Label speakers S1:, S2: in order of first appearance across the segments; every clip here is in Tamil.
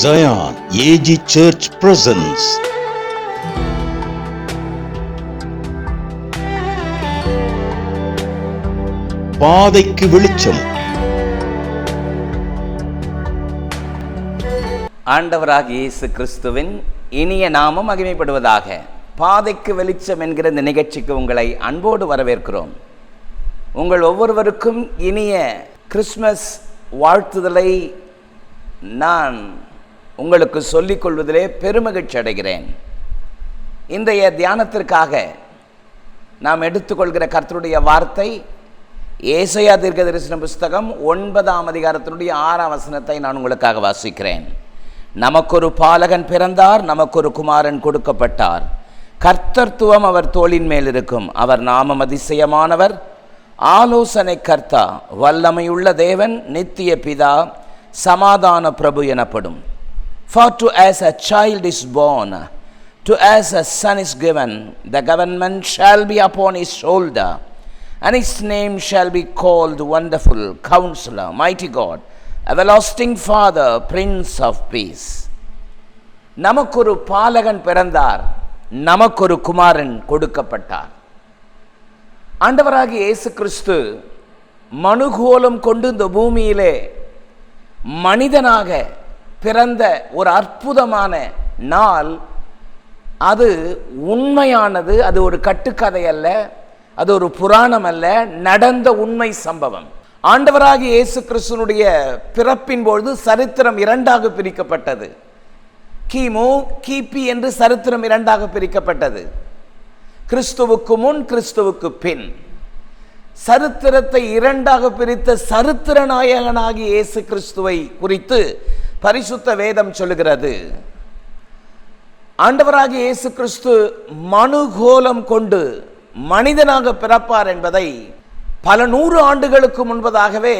S1: Zion AG Church பாதைக்கு வெளிச்சம்
S2: ஆண்டவராக இயேசு கிறிஸ்துவின் இனிய நாமம் மகிமைப்படுவதாக பாதைக்கு வெளிச்சம் என்கிற இந்த நிகழ்ச்சிக்கு உங்களை அன்போடு வரவேற்கிறோம் உங்கள் ஒவ்வொருவருக்கும் இனிய கிறிஸ்மஸ் வாழ்த்துதலை நான் உங்களுக்கு சொல்லிக் கொள்வதிலே பெருமகிழ்ச்சி அடைகிறேன் இன்றைய தியானத்திற்காக நாம் எடுத்துக்கொள்கிற கர்த்தருடைய வார்த்தை ஏசையா தீர்க்க தரிசன புஸ்தகம் ஒன்பதாம் அதிகாரத்தினுடைய ஆறாம் வசனத்தை நான் உங்களுக்காக வாசிக்கிறேன் நமக்கொரு பாலகன் பிறந்தார் நமக்கொரு குமாரன் கொடுக்கப்பட்டார் கர்த்தர்த்துவம் அவர் தோளின் மேல் இருக்கும் அவர் நாமம் அதிசயமானவர் ஆலோசனை கர்த்தா வல்லமையுள்ள தேவன் நித்திய பிதா சமாதான பிரபு எனப்படும் For to us a child is born, to us a son is given, the government shall be upon his shoulder, and his name shall be called Wonderful, Counselor, Mighty God, Everlasting Father, Prince of Peace. நமக்கொரு பாலகன் பிறந்தார் நமக்கொரு குமாரன் கொடுக்கப்பட்டார் ஆண்டவராக இயேசு கிறிஸ்து மனுகோலம் கொண்டு இந்த பூமியிலே மனிதனாக பிறந்த ஒரு அற்புதமான நாள் அது உண்மையானது அது ஒரு கட்டுக்கதை அல்ல அது ஒரு புராணம் அல்ல நடந்த உண்மை சம்பவம் ஆண்டவராகி இயேசு கிறிஸ்துனுடைய பிறப்பின் பொழுது சரித்திரம் இரண்டாக பிரிக்கப்பட்டது கிமு கிபி என்று சரித்திரம் இரண்டாக பிரிக்கப்பட்டது கிறிஸ்துவுக்கு முன் கிறிஸ்துவுக்கு பின் சரித்திரத்தை இரண்டாக பிரித்த சரித்திர நாயகனாகி இயேசு கிறிஸ்துவை குறித்து பரிசுத்த வேதம் சொல்லுகிறது ஆண்டவராக இயேசு கிறிஸ்து மனுகோலம் கொண்டு மனிதனாக பிறப்பார் என்பதை பல நூறு ஆண்டுகளுக்கு முன்பதாகவே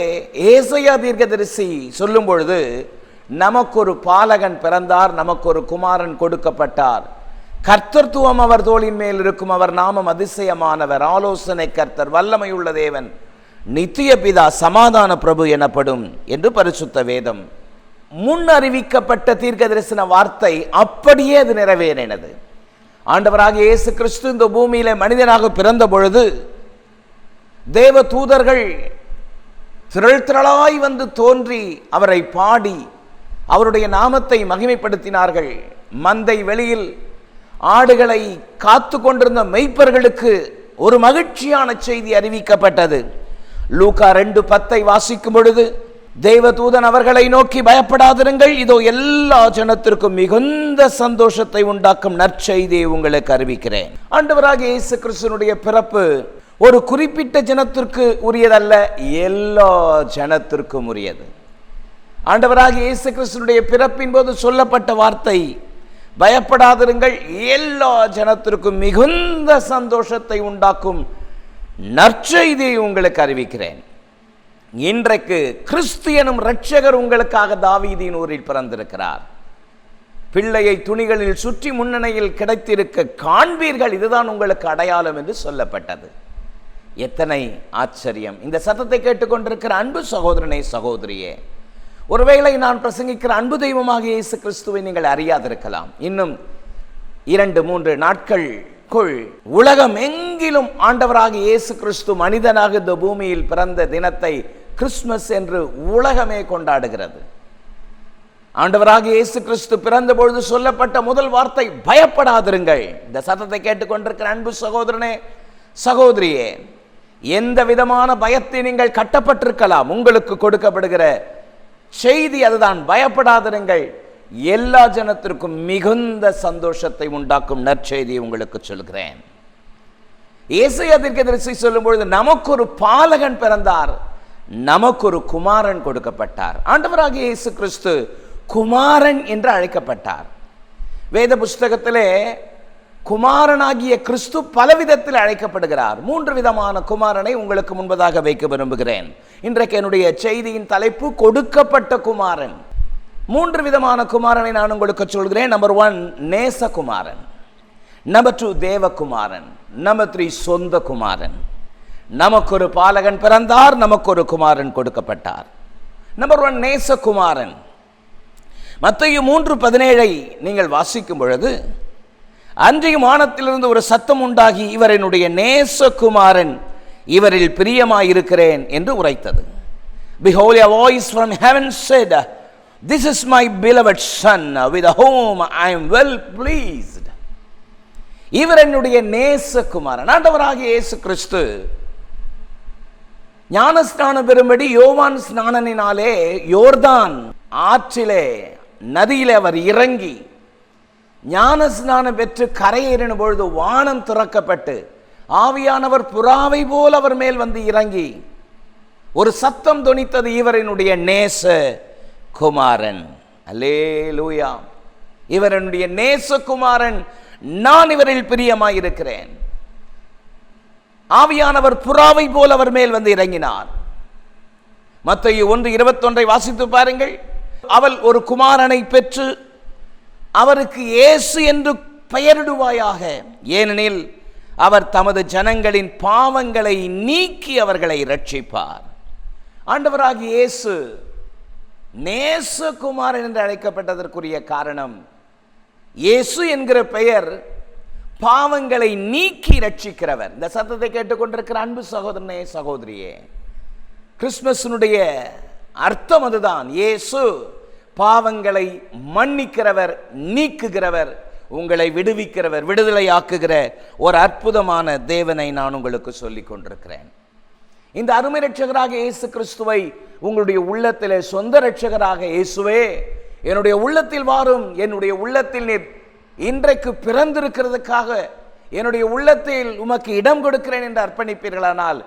S2: ஏசையா தீர்க்கதரிசி சொல்லும் பொழுது நமக்கு ஒரு பாலகன் பிறந்தார் நமக்கு ஒரு குமாரன் கொடுக்கப்பட்டார் கர்த்தர்த்துவம் அவர் தோளின் மேல் இருக்கும் அவர் நாமம் அதிசயமானவர் ஆலோசனை கர்த்தர் வல்லமையுள்ள தேவன் நித்திய பிதா சமாதான பிரபு எனப்படும் என்று பரிசுத்த வேதம் முன் அறிவிக்கப்பட்ட தீர்க்க தரிசன வார்த்தை அப்படியே அது நிறைவேறினது ஆண்டவராக இயேசு கிறிஸ்து இந்த பூமியில மனிதனாக பிறந்த பொழுது தேவ தூதர்கள் திரள் திரளாய் வந்து தோன்றி அவரை பாடி அவருடைய நாமத்தை மகிமைப்படுத்தினார்கள் மந்தை வெளியில் ஆடுகளை காத்து கொண்டிருந்த மெய்ப்பர்களுக்கு ஒரு மகிழ்ச்சியான செய்தி அறிவிக்கப்பட்டது லூகா ரெண்டு பத்தை வாசிக்கும் பொழுது தெய்வதூதன் அவர்களை நோக்கி பயப்படாதிருங்கள் இதோ எல்லா ஜனத்திற்கும் மிகுந்த சந்தோஷத்தை உண்டாக்கும் நற்செய்தியை உங்களுக்கு அறிவிக்கிறேன் ஆண்டவராக இயேசு கிறிஸ்தனுடைய பிறப்பு ஒரு குறிப்பிட்ட ஜனத்திற்கு உரியதல்ல எல்லா ஜனத்திற்கும் உரியது ஆண்டவராக இயேசு கிறிஸ்தனுடைய பிறப்பின் போது சொல்லப்பட்ட வார்த்தை பயப்படாதிருங்கள் எல்லா ஜனத்திற்கும் மிகுந்த சந்தோஷத்தை உண்டாக்கும் நற்செய்தியை உங்களுக்கு அறிவிக்கிறேன் இன்றைக்கு கிறிஸ்தியனும் ரட்சகர் உங்களுக்காக தாவீதியின் ஊரில் பிறந்திருக்கிறார் பிள்ளையை துணிகளில் சுற்றி முன்னணியில் கிடைத்திருக்க காண்பீர்கள் இதுதான் உங்களுக்கு அடையாளம் என்று சொல்லப்பட்டது எத்தனை ஆச்சரியம் இந்த சத்தத்தை கேட்டுக்கொண்டிருக்கிற அன்பு சகோதரனை சகோதரியே ஒருவேளை நான் பிரசங்கிக்கிற அன்பு தெய்வமாக இயேசு கிறிஸ்துவை நீங்கள் அறியாதிருக்கலாம் இன்னும் இரண்டு மூன்று நாட்கள் கொள் உலகம் எங்கிலும் ஆண்டவராக இயேசு கிறிஸ்து மனிதனாக இந்த பூமியில் பிறந்த தினத்தை கிறிஸ்துமஸ் என்று உலகமே கொண்டாடுகிறது ஆண்டவராக இயேசு கிறிஸ்து பிறந்த பொழுது சொல்லப்பட்ட முதல் வார்த்தை பயப்படாதிருங்கள் இந்த சத்தத்தை கேட்டுக்கொண்டிருக்கிற அன்பு சகோதரனே சகோதரியே எந்த விதமான பயத்தை நீங்கள் கட்டப்பட்டிருக்கலாம் உங்களுக்கு கொடுக்கப்படுகிற செய்தி அதுதான் பயப்படாதிருங்கள் எல்லா ஜனத்திற்கும் மிகுந்த சந்தோஷத்தை உண்டாக்கும் நற்செய்தியை உங்களுக்கு சொல்கிறேன் இயேசையா சொல்லும் பொழுது நமக்கு ஒரு பாலகன் பிறந்தார் நமக்கு ஒரு குமாரன் கொடுக்கப்பட்டார் ஆண்டவராக இயேசு கிறிஸ்து குமாரன் என்று அழைக்கப்பட்டார் வேத புஸ்தகத்திலே குமாரனாகிய கிறிஸ்து பலவிதத்தில் அழைக்கப்படுகிறார் மூன்று விதமான குமாரனை உங்களுக்கு முன்பதாக வைக்க விரும்புகிறேன் இன்றைக்கு என்னுடைய செய்தியின் தலைப்பு கொடுக்கப்பட்ட குமாரன் மூன்று விதமான குமாரனை நான் உங்களுக்கு சொல்கிறேன் நம்பர் ஒன் நேசகுமாரன் நம்பர் டூ தேவகுமாரன் நம்பர் த்ரீ சொந்த குமாரன் நமக்கு ஒரு பாலகன் பிறந்தார் நமக்கு ஒரு குமாரன் கொடுக்கப்பட்டார் நம்பர் ஒன் நேசகுமாரன் மத்தையும் மூன்று பதினேழை நீங்கள் வாசிக்கும் பொழுது அன்றைய வானத்திலிருந்து ஒரு சத்தம் உண்டாகி இவர் என்னுடைய நேசகுமாரன் இவரில் பிரியமாயிருக்கிறேன் என்று உரைத்தது behold voice from heaven said This is my beloved son with whom I am well pleased. இவர் என்னுடைய நேசகுமார் நாட்டவராக இயேசு கிறிஸ்து ஞானஸ்நான பெறும்படி யோவான் ஸ்நானனினாலே யோர்தான் ஆற்றிலே நதியில அவர் இறங்கி ஞான ஸ்நானம் பெற்று கரையேறின பொழுது வானம் துறக்கப்பட்டு ஆவியானவர் புறாவை போல் அவர் மேல் வந்து இறங்கி ஒரு சத்தம் துணித்தது இவரினுடைய நேச குமாரன் அலே லூயா இவருடைய நேச குமாரன் நான் இவரில் பிரியமாயிருக்கிறேன் ஆவியானவர் புறாவை போல் அவர் மேல் வந்து இறங்கினார் மத்திய ஒன்று இருபத்தொன்றை வாசித்து பாருங்கள் அவள் ஒரு குமாரனை பெற்று அவருக்கு இயேசு என்று பெயரிடுவாயாக ஏனெனில் அவர் தமது ஜனங்களின் பாவங்களை நீக்கி அவர்களை ரட்சிப்பார் ஆண்டவராகி இயேசு நேசகுமார் என்று அழைக்கப்பட்டதற்குரிய காரணம் இயேசு என்கிற பெயர் பாவங்களை நீக்கி ரட்சிக்கிறவர் இந்த சத்தத்தை கேட்டுக்கொண்டிருக்கிற அன்பு சகோதரனே சகோதரியே கிறிஸ்துமஸினுடைய அர்த்தம் அதுதான் இயேசு பாவங்களை மன்னிக்கிறவர் நீக்குகிறவர் உங்களை விடுவிக்கிறவர் விடுதலையாக்குகிற ஒரு அற்புதமான தேவனை நான் உங்களுக்கு சொல்லிக் கொண்டிருக்கிறேன் இந்த அருமை ரட்சகராக இயேசு கிறிஸ்துவை உங்களுடைய உள்ளத்திலே சொந்த ரட்சகராக இயேசுவே என்னுடைய உள்ளத்தில் வாரும் என்னுடைய உள்ளத்தில் நீர் இன்றைக்கு பிறந்திருக்கிறதுக்காக என்னுடைய உள்ளத்தில் உமக்கு இடம் கொடுக்கிறேன் என்று அர்ப்பணிப்பீர்களானால்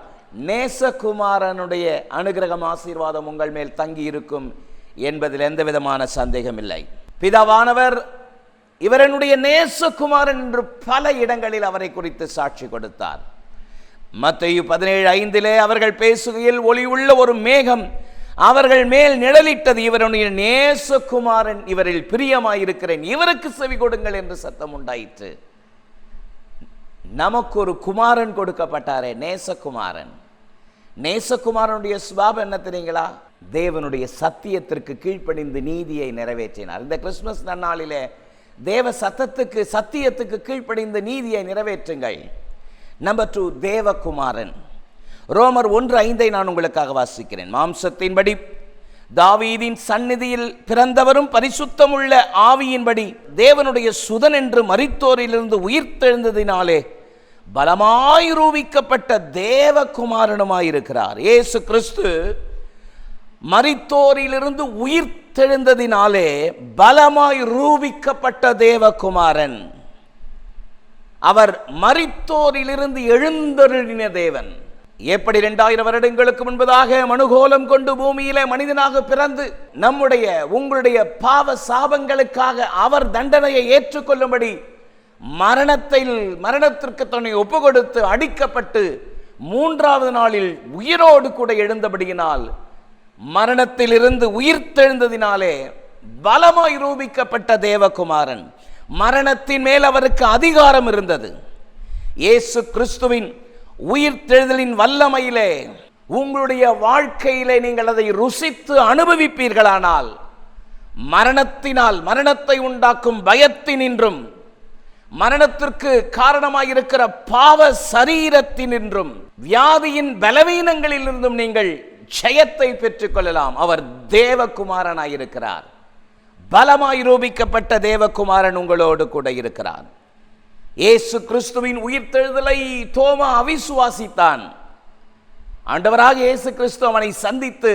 S2: நேசகுமாரனுடைய அனுகிரகம் ஆசீர்வாதம் உங்கள் மேல் தங்கி இருக்கும் என்பதில் எந்த விதமான சந்தேகம் இல்லை பிதாவானவர் இவரனுடைய நேசகுமாரன் என்று பல இடங்களில் அவரை குறித்து சாட்சி கொடுத்தார் மத்தையு பதினேழு ஐந்திலே அவர்கள் பேசுகையில் ஒளி உள்ள ஒரு மேகம் அவர்கள் மேல் நிழலிட்டது இவருடைய நேசகுமாரன் இவரில் பிரியமாயிருக்கிறேன் இவருக்கு செவி கொடுங்கள் என்று சத்தம் உண்டாயிற்று நமக்கு ஒரு குமாரன் கொடுக்கப்பட்டாரே நேசகுமாரன் நேசகுமாரனுடைய சுபாபம் என்ன தெரியுங்களா தேவனுடைய சத்தியத்திற்கு கீழ்ப்படிந்து நீதியை நிறைவேற்றினார் இந்த கிறிஸ்துமஸ் நன்னாளிலே தேவ சத்தத்துக்கு சத்தியத்துக்கு கீழ்ப்படிந்து நீதியை நிறைவேற்றுங்கள் நம்பர் டூ தேவகுமாரன் ரோமர் ஒன்று ஐந்தை நான் உங்களுக்காக வாசிக்கிறேன் மாம்சத்தின்படி தாவீதின் சந்நிதியில் பிறந்தவரும் பரிசுத்தமுள்ள ஆவியின்படி தேவனுடைய சுதன் என்று மரித்தோரிலிருந்து உயிர்த்தெழுந்ததினாலே பலமாய் ரூபிக்கப்பட்ட தேவகுமாரனுமாயிருக்கிறார் ஏசு கிறிஸ்து மரித்தோரிலிருந்து உயிர்த்தெழுந்ததினாலே பலமாய் ரூபிக்கப்பட்ட தேவகுமாரன் அவர் மறித்தோரிலிருந்து எழுந்தருளின தேவன் எப்படி இரண்டாயிரம் வருடங்களுக்கு முன்பதாக மனுகோலம் கொண்டு பூமியில மனிதனாக பிறந்து நம்முடைய உங்களுடைய பாவ சாபங்களுக்காக அவர் தண்டனையை ஏற்றுக்கொள்ளும்படி மரணத்தில் மரணத்திற்கு தன்னை ஒப்பு கொடுத்து அடிக்கப்பட்டு மூன்றாவது நாளில் உயிரோடு கூட எழுந்தபடியினால் மரணத்திலிருந்து உயிர்த்தெழுந்ததினாலே பலமாய் ரூபிக்கப்பட்ட தேவகுமாரன் மரணத்தின் மேல் அவருக்கு அதிகாரம் இருந்தது இயேசு கிறிஸ்துவின் உயிர் தெழுதலின் வல்லமையிலே உங்களுடைய வாழ்க்கையிலே நீங்கள் அதை ருசித்து அனுபவிப்பீர்களானால் மரணத்தினால் மரணத்தை உண்டாக்கும் பயத்தினின்றும் மரணத்திற்கு காரணமாயிருக்கிற பாவ சரீரத்தினின்றும் வியாதியின் பலவீனங்களிலிருந்தும் நீங்கள் ஜெயத்தை பெற்றுக்கொள்ளலாம் அவர் தேவகுமாரனாயிருக்கிறார் பலமாய் ரூபிக்கப்பட்ட தேவகுமாரன் உங்களோடு கூட இருக்கிறான் ஏசு கிறிஸ்துவின் உயிர்த்தெழுதலை தோமா அவிசுவாசித்தான் ஆண்டவராக இயேசு கிறிஸ்து அவனை சந்தித்து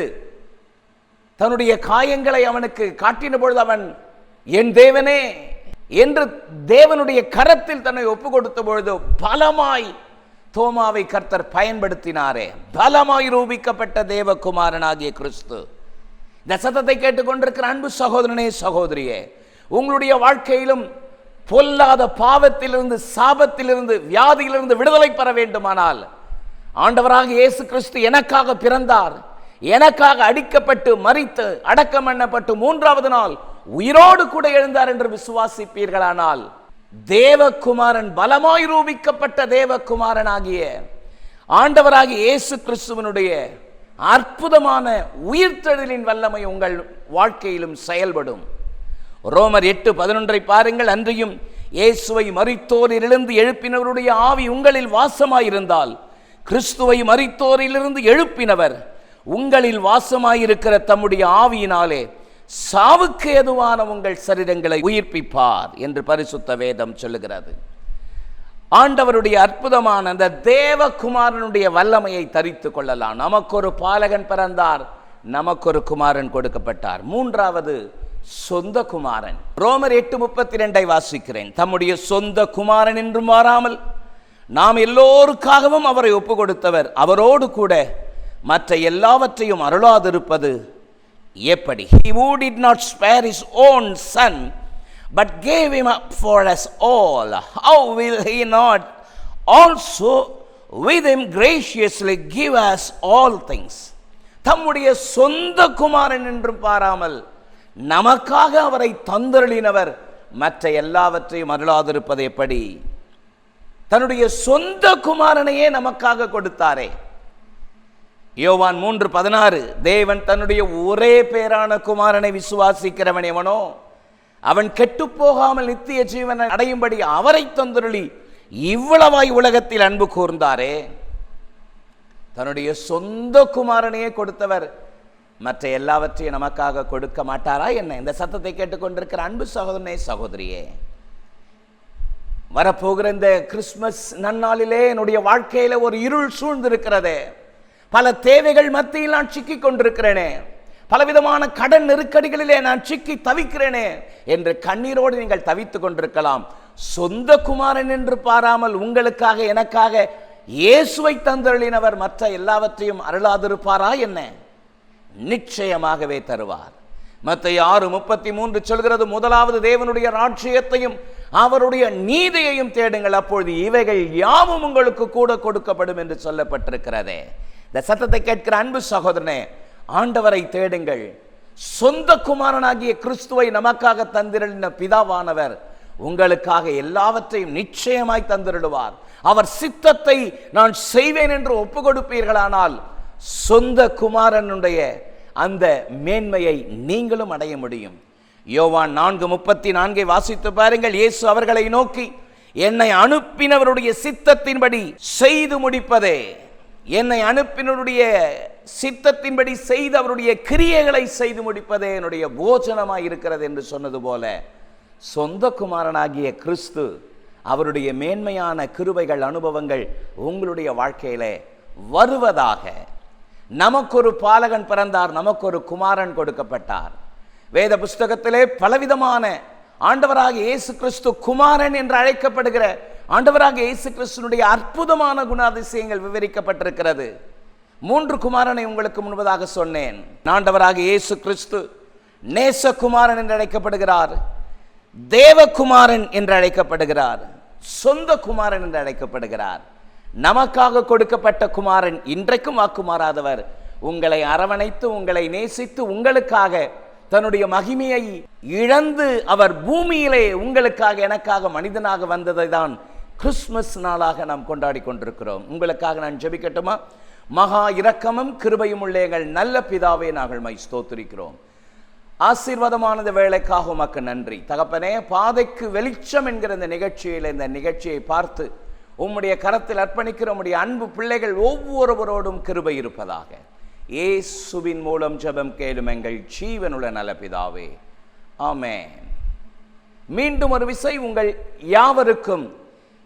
S2: தன்னுடைய காயங்களை அவனுக்கு காட்டின பொழுது அவன் என் தேவனே என்று தேவனுடைய கரத்தில் தன்னை ஒப்பு கொடுத்த பொழுது பலமாய் தோமாவை கர்த்தர் பயன்படுத்தினாரே பலமாய் ரூபிக்கப்பட்ட தேவகுமாரனாகிய கிறிஸ்து இந்த சத்தத்தை கேட்டுக்கொண்டிருக்கிற அன்பு சகோதரனே சகோதரியே உங்களுடைய வாழ்க்கையிலும் பொல்லாத பாவத்திலிருந்து சாபத்திலிருந்து வியாதியிலிருந்து விடுதலை பெற வேண்டுமானால் ஆண்டவராக இயேசு கிறிஸ்து எனக்காக பிறந்தார் எனக்காக அடிக்கப்பட்டு மறித்து அடக்கம் எண்ணப்பட்டு மூன்றாவது நாள் உயிரோடு கூட எழுந்தார் என்று விசுவாசிப்பீர்களானால் தேவகுமாரன் பலமாய் ரூபிக்கப்பட்ட தேவகுமாரன் ஆகிய ஆண்டவராகிய இயேசு கிறிஸ்துவனுடைய அற்புதமான உயிர்த்தெழுதலின் வல்லமை உங்கள் வாழ்க்கையிலும் செயல்படும் ரோமர் எட்டு பதினொன்றை பாருங்கள் அன்றியும் இயேசுவை மறித்தோரிலிருந்து எழுப்பினவருடைய ஆவி உங்களில் வாசமாயிருந்தால் கிறிஸ்துவை மறித்தோரிலிருந்து எழுப்பினவர் உங்களில் வாசமாயிருக்கிற தம்முடைய ஆவியினாலே சாவுக்கு எதுவான உங்கள் சரீரங்களை உயிர்ப்பிப்பார் என்று பரிசுத்த வேதம் சொல்லுகிறது ஆண்டவருடைய அற்புதமான அந்த தேவகுமாரனுடைய வல்லமையை தரித்து கொள்ளலாம் நமக்கு ஒரு பாலகன் பிறந்தார் நமக்கு ஒரு குமாரன் கொடுக்கப்பட்டார் மூன்றாவது சொந்த குமாரன் ரோமர் எட்டு முப்பத்தி ரெண்டை வாசிக்கிறேன் தம்முடைய சொந்த குமாரன் என்றும் மாறாமல் நாம் எல்லோருக்காகவும் அவரை ஒப்பு கொடுத்தவர் அவரோடு கூட மற்ற எல்லாவற்றையும் அருளாதிருப்பது எப்படி he who did not spare his own son but gave him up for us all, how will he not also with him graciously give us all things? தம்முடைய சொந்த குமாரன் என்று பாராமல் நமக்காக அவரை தந்தருளினவர் மற்ற எல்லாவற்றையும் அருளாதிருப்பது எப்படி தன்னுடைய சொந்த குமாரனையே நமக்காக கொடுத்தாரே யோவான் மூன்று பதினாறு தேவன் தன்னுடைய ஒரே பேரான குமாரனை விசுவாசிக்கிறவன் எவனோ அவன் போகாமல் நித்திய ஜீவனை அடையும்படி அவரை தொந்தருளி இவ்வளவாய் உலகத்தில் அன்பு கூர்ந்தாரே தன்னுடைய சொந்த குமாரனையே கொடுத்தவர் மற்ற எல்லாவற்றையும் நமக்காக கொடுக்க மாட்டாரா என்ன இந்த சத்தத்தை கேட்டுக்கொண்டிருக்கிற அன்பு சகோதரனே சகோதரியே வரப்போகிற இந்த கிறிஸ்மஸ் நன்னாளிலே என்னுடைய வாழ்க்கையில் ஒரு இருள் சூழ்ந்திருக்கிறதே பல தேவைகள் மத்தியில் நான் சிக்கிக் கொண்டிருக்கிறேனே பலவிதமான கடன் நெருக்கடிகளிலே நான் சிக்கி தவிக்கிறேனே என்று கண்ணீரோடு நீங்கள் தவித்துக் கொண்டிருக்கலாம் சொந்த குமாரன் என்று பாராமல் உங்களுக்காக எனக்காக இயேசுவை தந்தருளினவர் மற்ற எல்லாவற்றையும் அருளாதிருப்பாரா என்ன நிச்சயமாகவே தருவார் மற்ற ஆறு முப்பத்தி மூன்று சொல்கிறது முதலாவது தேவனுடைய ராட்சியத்தையும் அவருடைய நீதியையும் தேடுங்கள் அப்பொழுது இவைகள் யாவும் உங்களுக்கு கூட கொடுக்கப்படும் என்று சொல்லப்பட்டிருக்கிறதே இந்த சத்தத்தை கேட்கிற அன்பு சகோதரனே ஆண்டவரை தேடுங்கள் சொந்த குமாரனாகிய கிறிஸ்துவை நமக்காக தந்திருந்த பிதாவானவர் உங்களுக்காக எல்லாவற்றையும் நிச்சயமாய் தந்திருடுவார் அவர் சித்தத்தை நான் செய்வேன் என்று ஒப்பு கொடுப்பீர்களானால் சொந்த குமாரனுடைய அந்த மேன்மையை நீங்களும் அடைய முடியும் யோவான் நான்கு முப்பத்தி நான்கை வாசித்து பாருங்கள் இயேசு அவர்களை நோக்கி என்னை அனுப்பினவருடைய சித்தத்தின்படி செய்து முடிப்பதே என்னை அனுப்பினருடைய சித்தத்தின்படி செய்து அவருடைய கிரியைகளை செய்து முடிப்பதே என்னுடைய போஜனமாக இருக்கிறது என்று சொன்னது போல சொந்த குமாரனாகிய கிறிஸ்து அவருடைய மேன்மையான கிருவைகள் அனுபவங்கள் உங்களுடைய வாழ்க்கையில் வருவதாக நமக்கொரு பாலகன் பிறந்தார் நமக்கு ஒரு குமாரன் கொடுக்கப்பட்டார் வேத புஸ்தகத்திலே பலவிதமான ஆண்டவராக இயேசு கிறிஸ்து குமாரன் என்று அழைக்கப்படுகிற ஆண்டவராக இயேசு கிறிஸ்தனுடைய அற்புதமான குணாதிசயங்கள் விவரிக்கப்பட்டிருக்கிறது மூன்று குமாரனை உங்களுக்கு முன்பதாக சொன்னேன் ஆண்டவராக இயேசு கிறிஸ்து நேசகுமாரன் என்று அழைக்கப்படுகிறார் தேவகுமாரன் என்று அழைக்கப்படுகிறார் சொந்த குமாரன் என்று அழைக்கப்படுகிறார் நமக்காக கொடுக்கப்பட்ட குமாரன் இன்றைக்கும் வாக்குமாறாதவர் உங்களை அரவணைத்து உங்களை நேசித்து உங்களுக்காக தன்னுடைய மகிமையை இழந்து அவர் பூமியிலே உங்களுக்காக எனக்காக மனிதனாக வந்ததை தான் கிறிஸ்மஸ் நாளாக நாம் கொண்டாடி கொண்டிருக்கிறோம் உங்களுக்காக நான் ஜெபிக்கட்டுமா மகா இரக்கமும் கிருபையும் உள்ள எங்கள் நல்ல பிதாவே நாங்கள் மை ஸ்தோத்திருக்கிறோம் ஆசீர்வாதமானது வேலைக்காக உமக்கு நன்றி தகப்பனே பாதைக்கு வெளிச்சம் என்கிற இந்த நிகழ்ச்சியில் இந்த நிகழ்ச்சியை பார்த்து உம்முடைய கரத்தில் அர்ப்பணிக்கிற உம்முடைய அன்பு பிள்ளைகள் ஒவ்வொருவரோடும் கிருபை இருப்பதாக ஏசுவின் மூலம் ஜபம் கேளும் எங்கள் ஜீவனுள்ள பிதாவே ஆமே மீண்டும் ஒரு விசை உங்கள் யாவருக்கும்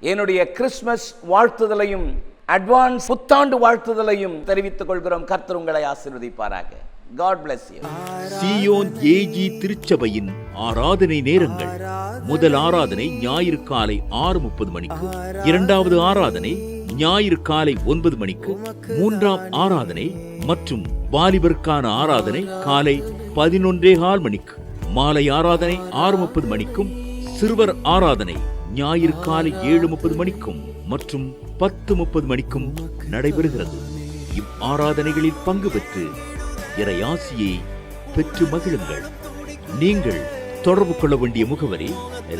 S2: என்னுடைய கிறிஸ்மஸ் வாழ்த்துதலையும் அட்வான்ஸ் புத்தாண்டு வாழ்த்துதலையும் தெரிவித்துக் கொள்கிறோம் கர்த்தர் உங்களை ஆசீர்வதிப்பாராக காட் பிளஸ்
S1: சியோன் ஏஜி திருச்சபையின் ஆராதனை நேரங்கள் முதல் ஆராதனை ஞாயிறு காலை ஆறு முப்பது மணிக்கு இரண்டாவது ஆராதனை ஞாயிறு காலை ஒன்பது மணிக்கு மூன்றாம் ஆராதனை மற்றும் வாலிபருக்கான ஆராதனை காலை பதினொன்றே கால் மணிக்கு மாலை ஆராதனை ஆறு முப்பது மணிக்கும் சிறுவர் ஆராதனை ஞாயிறு காலை ஏழு முப்பது மணிக்கும் மற்றும் பத்து முப்பது மணிக்கும் நடைபெறுகிறது இவ் ஆராதனைகளில் பங்கு பெற்று இறையாசியை பெற்று மகிழுங்கள் நீங்கள் தொடர்பு கொள்ள வேண்டிய முகவரி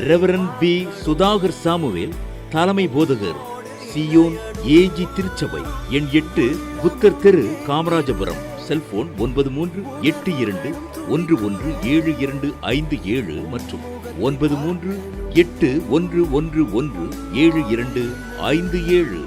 S1: ரெவரன் பி சுதாகர் சாமுவேல் தலைமை போதகர் சியோன் ஏஜி திருச்சபை எண் எட்டு புத்தர் தெரு காமராஜபுரம் செல்போன் ஒன்பது மூன்று எட்டு இரண்டு ஒன்று ஒன்று ஏழு இரண்டு ஐந்து ஏழு மற்றும் ஒன்பது மூன்று எட்டு ஒன்று ஒன்று ஒன்று ஏழு இரண்டு ஐந்து ஏழு